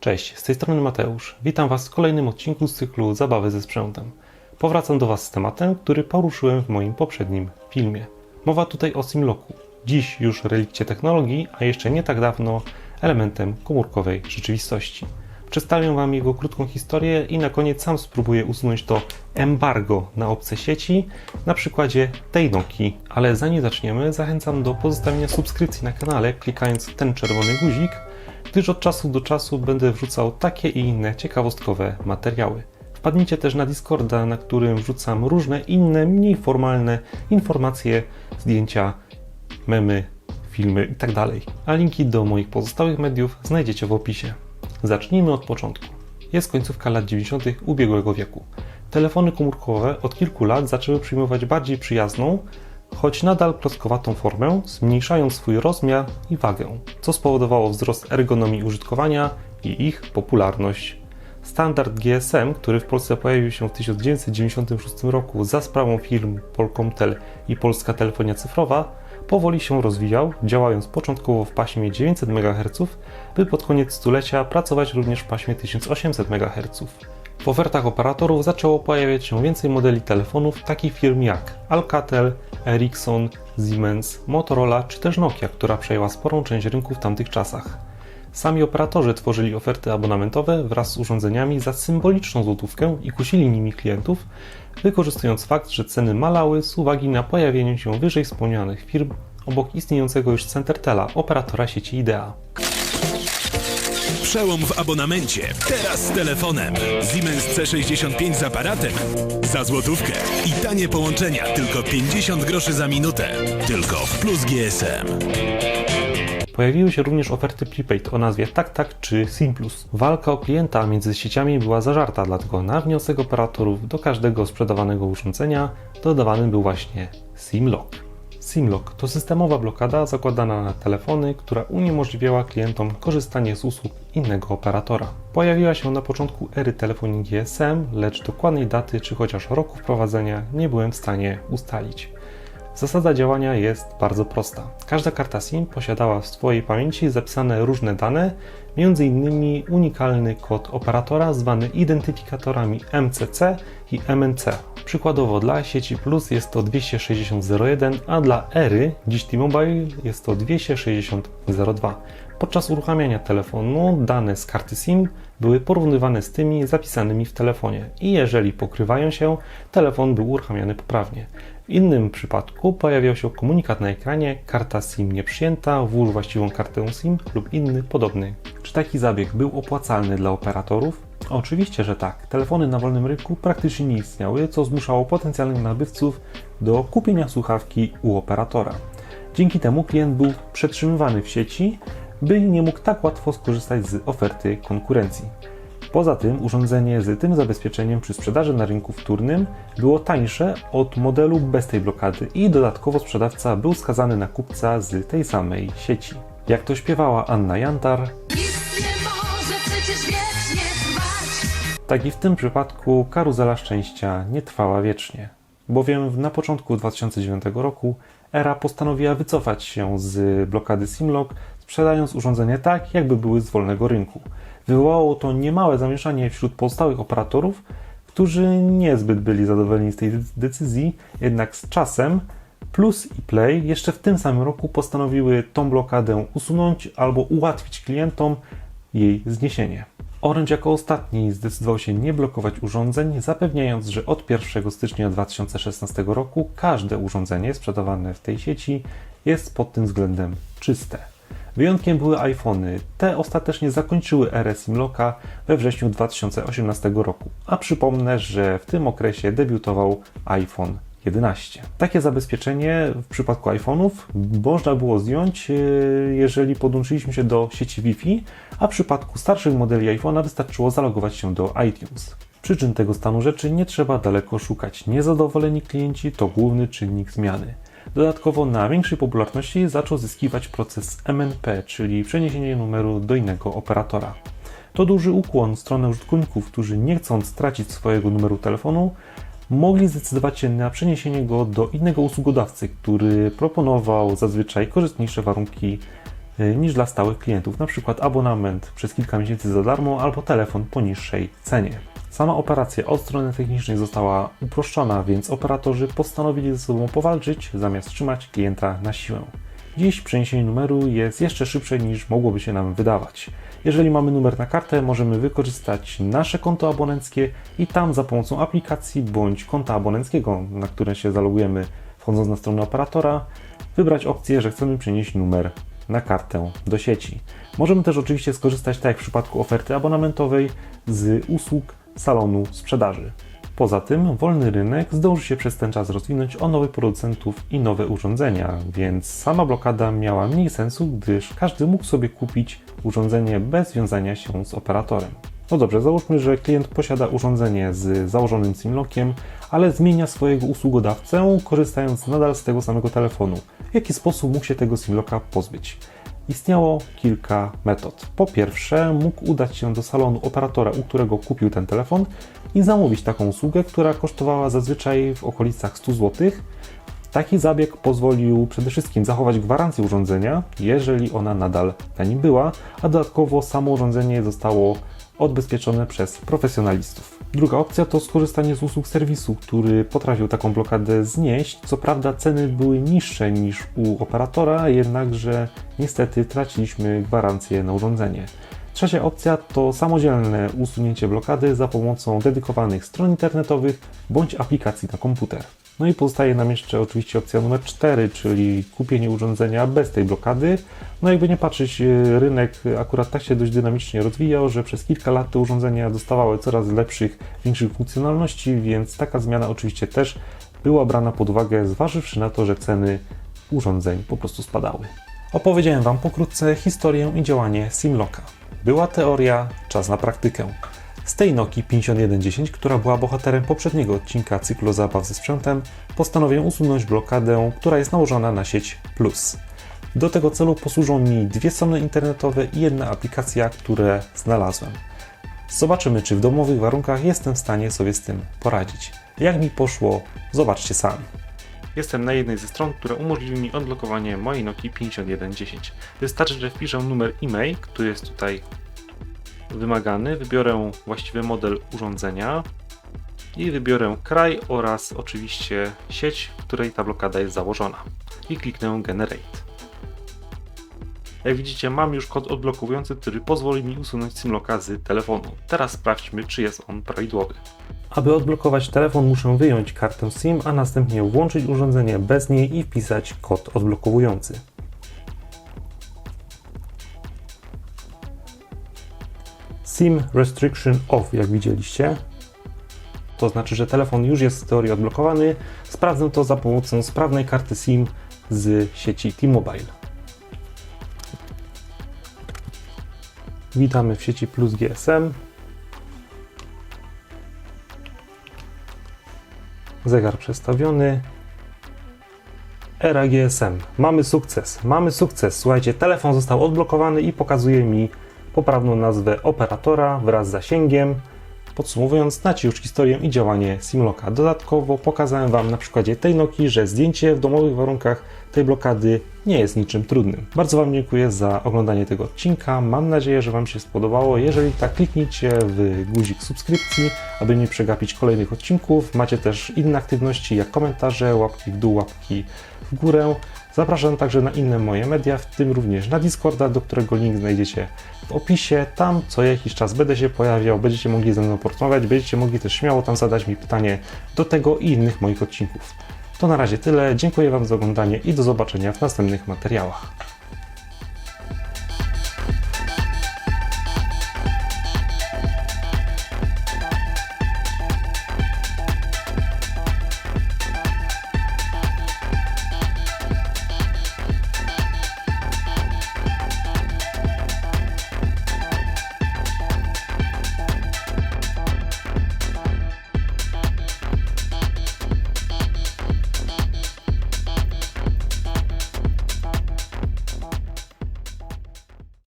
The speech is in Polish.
Cześć, z tej strony Mateusz. Witam Was w kolejnym odcinku z cyklu Zabawy ze sprzętem. Powracam do Was z tematem, który poruszyłem w moim poprzednim filmie. Mowa tutaj o Simlocku. Dziś już relikcie technologii, a jeszcze nie tak dawno elementem komórkowej rzeczywistości. Przedstawię Wam jego krótką historię i na koniec sam spróbuję usunąć to embargo na obce sieci na przykładzie tej Nokii. Ale zanim zaczniemy, zachęcam do pozostawienia subskrypcji na kanale, klikając ten czerwony guzik, gdyż od czasu do czasu będę wrzucał takie i inne ciekawostkowe materiały. Wpadnijcie też na Discorda, na którym wrzucam różne inne, mniej formalne informacje, zdjęcia, memy, filmy itd. A linki do moich pozostałych mediów znajdziecie w opisie. Zacznijmy od początku. Jest końcówka lat 90. ubiegłego wieku. Telefony komórkowe od kilku lat zaczęły przyjmować bardziej przyjazną, choć nadal klockowatą formę, zmniejszając swój rozmiar i wagę, co spowodowało wzrost ergonomii użytkowania i ich popularność. Standard GSM, który w Polsce pojawił się w 1996 roku za sprawą firm Polkomtel i Polska Telefonia Cyfrowa, powoli się rozwijał, działając początkowo w paśmie 900 MHz, by pod koniec stulecia pracować również w paśmie 1800 MHz. W ofertach operatorów zaczęło pojawiać się więcej modeli telefonów takich firm jak Alcatel, Ericsson, Siemens, Motorola czy też Nokia, która przejęła sporą część rynku w tamtych czasach. Sami operatorzy tworzyli oferty abonamentowe wraz z urządzeniami za symboliczną złotówkę i kusili nimi klientów, wykorzystując fakt, że ceny malały z uwagi na pojawienie się wyżej wspomnianych firm obok istniejącego już Centertela, operatora sieci Idea. Przełom w abonamencie. Teraz z telefonem. Siemens C65 z aparatem. Za złotówkę. I tanie połączenia. Tylko 50 groszy za minutę. Tylko w Plus GSM. Pojawiły się również oferty prepaid o nazwie TakTak czy SimPlus. Walka o klienta między sieciami była zażarta, dlatego na wniosek operatorów do każdego sprzedawanego urządzenia dodawany był właśnie SimLock. SimLock to systemowa blokada zakładana na telefony, która uniemożliwiała klientom korzystanie z usług innego operatora. Pojawiła się na początku ery telefonii GSM, lecz dokładnej daty czy chociaż roku wprowadzenia nie byłem w stanie ustalić. Zasada działania jest bardzo prosta. Każda karta SIM posiadała w swojej pamięci zapisane różne dane, m.in. unikalny kod operatora zwany identyfikatorami MCC i MNC. Przykładowo dla sieci Plus jest to 260.01, a dla Ery, dziś T-Mobile, jest to 260.02. Podczas uruchamiania telefonu dane z karty SIM były porównywane z tymi zapisanymi w telefonie i jeżeli pokrywają się, telefon był uruchamiany poprawnie. Innym przypadku pojawiał się komunikat na ekranie karta SIM nieprzyjęta, włóż właściwą kartę SIM lub inny podobny. Czy taki zabieg był opłacalny dla operatorów? Oczywiście, że tak. Telefony na wolnym rynku praktycznie nie istniały, co zmuszało potencjalnych nabywców do kupienia słuchawki u operatora. Dzięki temu klient był przetrzymywany w sieci, by nie mógł tak łatwo skorzystać z oferty konkurencji. Poza tym urządzenie z tym zabezpieczeniem przy sprzedaży na rynku wtórnym było tańsze od modelu bez tej blokady i dodatkowo sprzedawca był skazany na kupca z tej samej sieci. Jak to śpiewała Anna Jantar, tak i w tym przypadku karuzela szczęścia nie trwała wiecznie. Bowiem na początku 2009 roku Era postanowiła wycofać się z blokady Simlock, sprzedając urządzenie tak, jakby były z wolnego rynku. Wywołało to niemałe zamieszanie wśród pozostałych operatorów, którzy niezbyt byli zadowoleni z tej decyzji, jednak z czasem Plus i Play jeszcze w tym samym roku postanowiły tą blokadę usunąć albo ułatwić klientom jej zniesienie. Orange jako ostatni zdecydował się nie blokować urządzeń, zapewniając, że od 1 stycznia 2016 roku każde urządzenie sprzedawane w tej sieci jest pod tym względem czyste. Wyjątkiem były iPhony. Te ostatecznie zakończyły erę Simlocka we wrześniu 2018 roku. A przypomnę, że w tym okresie debiutował iPhone 11. Takie zabezpieczenie w przypadku iPhone'ów można było zdjąć, e, jeżeli podłączyliśmy się do sieci Wi-Fi, a w przypadku starszych modeli iPhone'a wystarczyło zalogować się do iTunes. Przyczyn tego stanu rzeczy nie trzeba daleko szukać. Niezadowoleni klienci to główny czynnik zmiany. Dodatkowo na większej popularności zaczął zyskiwać proces MNP, czyli przeniesienie numeru do innego operatora. To duży ukłon w stronę użytkowników, którzy nie chcąc stracić swojego numeru telefonu, mogli zdecydować się na przeniesienie go do innego usługodawcy, który proponował zazwyczaj korzystniejsze warunki y, niż dla stałych klientów, przykład abonament przez kilka miesięcy za darmo albo telefon po niższej cenie. Sama operacja od strony technicznej została uproszczona, więc operatorzy postanowili ze sobą powalczyć, zamiast trzymać klienta na siłę. Dziś przeniesienie numeru jest jeszcze szybsze niż mogłoby się nam wydawać. Jeżeli mamy numer na kartę, możemy wykorzystać nasze konto abonenckie i tam za pomocą aplikacji bądź konta abonenckiego, na które się zalogujemy wchodząc na stronę operatora, wybrać opcję, że chcemy przenieść numer na kartę do sieci. Możemy też oczywiście skorzystać, tak jak w przypadku oferty abonamentowej, z usług salonu sprzedaży. Poza tym wolny rynek zdąży się przez ten czas rozwinąć o nowych producentów i nowe urządzenia, więc sama blokada miała mniej sensu, gdyż każdy mógł sobie kupić urządzenie bez wiązania się z operatorem. No dobrze, załóżmy, że klient posiada urządzenie z założonym SIM-lockiem, ale zmienia swojego usługodawcę, korzystając nadal z tego samego telefonu. W jaki sposób mógł się tego SIM-locka pozbyć? Istniało kilka metod. Po pierwsze, mógł udać się do salonu operatora, u którego kupił ten telefon i zamówić taką usługę, która kosztowała zazwyczaj w okolicach 100 zł. Taki zabieg pozwolił przede wszystkim zachować gwarancję urządzenia, jeżeli ona nadal na nim była, a dodatkowo samo urządzenie zostało odbezpieczone przez profesjonalistów. Druga opcja to skorzystanie z usług serwisu, który potrafił taką blokadę znieść. Co prawda ceny były niższe niż u operatora, jednakże niestety traciliśmy gwarancję na urządzenie. Trzecia opcja to samodzielne usunięcie blokady za pomocą dedykowanych stron internetowych bądź aplikacji na komputer. No i pozostaje nam jeszcze oczywiście opcja numer 4, czyli kupienie urządzenia bez tej blokady. No jakby nie patrzeć, e, rynek akurat tak się dość dynamicznie rozwijał, że przez kilka lat te urządzenia dostawały coraz lepszych, większych funkcjonalności, więc taka zmiana oczywiście też była brana pod uwagę, zważywszy na to, że ceny urządzeń po prostu spadały. Opowiedziałem Wam pokrótce historię i działanie Simlocka. Była teoria, czas na praktykę. Z tej Nokii 5110, która była bohaterem poprzedniego odcinka cyklu zabaw ze sprzętem, postanowiłem usunąć blokadę, która jest nałożona na sieć Plus. Do tego celu posłużą mi dwie strony internetowe i jedna aplikacja, które znalazłem. Zobaczymy, czy w domowych warunkach jestem w stanie sobie z tym poradzić. Jak mi poszło, zobaczcie sami. Jestem na jednej ze stron, która umożliwi mi odblokowanie mojej Nokii 5110. Wystarczy, że wpiszę numer e-mail, który jest tutaj wymagany, wybiorę właściwy model urządzenia i wybiorę kraj oraz oczywiście sieć, w której ta blokada jest założona i kliknę Generate. Jak widzicie, mam już kod odblokowujący, który pozwoli mi usunąć SIM-locka z telefonu. Teraz sprawdźmy, czy jest on prawidłowy. Aby odblokować telefon, muszę wyjąć kartę SIM, a następnie włączyć urządzenie bez niej i wpisać kod odblokowujący. SIM Restriction Off, jak widzieliście. To znaczy, że telefon już jest w teorii odblokowany. Sprawdzę to za pomocą sprawnej karty SIM z sieci T-Mobile. Witamy w sieci Plus GSM. Zegar przestawiony. Era GSM. Mamy sukces. Mamy sukces. Słuchajcie, telefon został odblokowany i pokazuje mi poprawną nazwę operatora wraz z zasięgiem. Podsumowując, znacie już historię i działanie Simlocka. Dodatkowo pokazałem Wam na przykładzie tej Nokii, że zdjęcie w domowych warunkach tej blokady nie jest niczym trudnym. Bardzo Wam dziękuję za oglądanie tego odcinka. Mam nadzieję, że Wam się spodobało. Jeżeli tak, kliknijcie w guzik subskrypcji, aby nie przegapić kolejnych odcinków. Macie też inne aktywności, jak komentarze, łapki w dół, łapki w górę. Zapraszam także na inne moje media, w tym również na Discorda, do którego link znajdziecie w opisie. Tam co jakiś czas będę się pojawiał, będziecie mogli ze mną porozmawiać, będziecie mogli też śmiało tam zadać mi pytanie do tego i innych moich odcinków. To na razie tyle. Dziękuję Wam za oglądanie i do zobaczenia w następnych materiałach.